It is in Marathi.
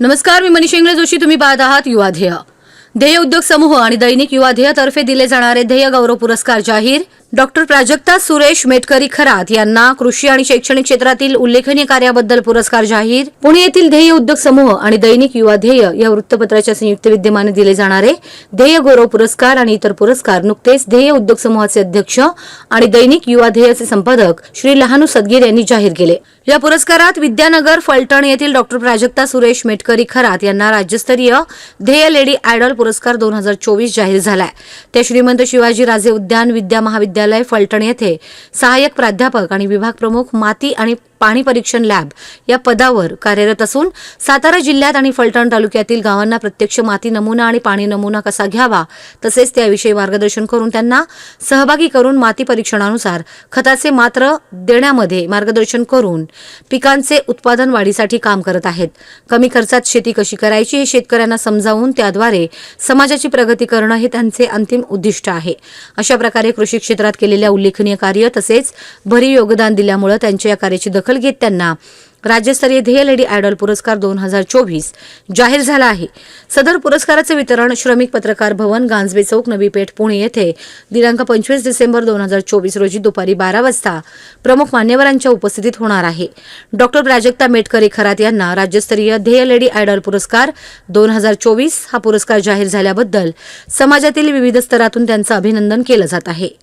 नमस्कार मी मनीष इंगळे जोशी. तुम्ही पाहत आहात युवा ध्येय. ध्येय उद्योग समूह आणि दैनिक युवा ध्येय तर्फे दिले जाणारे ध्येय गौरव पुरस्कार जाहीर. डॉक्टर प्राजक्ता सुरेश मेटकरी खरात यांना कृषी आणि शैक्षणिक क्षेत्रातील उल्लेखनीय कार्याबद्दल पुरस्कार जाहीर. पुणे येथील ध्येय उद्योग समूह आणि दैनिक युवा ध्येय या वृत्तपत्राच्या संयुक्त विद्यमाने दिले जाणारे ध्येय गौरव पुरस्कार आणि इतर पुरस्कार नुकतेच ध्येय उद्योग समूहाचे अध्यक्ष आणि दैनिक युवा ध्येयाचे संपादक श्री लहानू सदगीर यांनी जाहीर केले. या पुरस्कारात विद्यानगर फलटण येथील डॉक्टर प्राजक्ता सुरेश मेटकरी खरात यांना राज्यस्तरीय ध्येय लेडी आयडॉल पुरस्कार दोन हजार चोवीस जाहीर झालाय. त्या श्रीमंत शिवाजी राजे उद्यान विद्या महाविद्यालय फलटण येथे सहाय्यक प्राध्यापक आणि विभाग प्रमुख माती आणि पाणी परीक्षण लॅब या पदावर कार्यरत असून सातारा जिल्ह्यात आणि फलटण तालुक्यातील गावांना प्रत्यक्ष माती नमुना आणि पाणी नमुना कसा घ्यावा तसेच त्याविषयी मार्गदर्शन करून त्यांना सहभागी करून माती परीक्षणानुसार खताचे मात्र देण्यामध्ये मार्गदर्शन करून पिकांचे उत्पादन वाढीसाठी काम करत आहेत. कमी खर्चात शेती कशी करायची हे शेतकऱ्यांना समजावून त्याद्वारे समाजाची प्रगती करणं हे त्यांचे अंतिम उद्दिष्ट आहे. अशा प्रकारे कृषी क्षेत्रात केलेल्या उल्लेखनीय कार्य तसेच भरीव योगदान दिल्यामुळे त्यांच्या या कार्याची दखल घेत त्यांना राज्यस्तरीय ध्येय लेडी आयडॉल पुरस्कार दोन हजार चोवीस जाहीर झाला आहे. सदर पुरस्काराचे वितरण श्रमिक पत्रकार भवन गांजवे चौक नवी पेठ पुणे येथे दिनांक पंचवीस डिसेंबर दोन हजार चोवीस रोजी दुपारी बारा वाजता प्रमुख मान्यवरांच्या उपस्थितीत होणार आहे. डॉक्टर प्राजक्ता मेटकरी खरात यांना राज्यस्तरीय ध्येय लेडी आयडॉल पुरस्कार दोन हजार चोवीस हा पुरस्कार जाहीर झाल्याबद्दल समाजातील विविध स्तरातून त्यांचं अभिनंदन केलं जात आहे.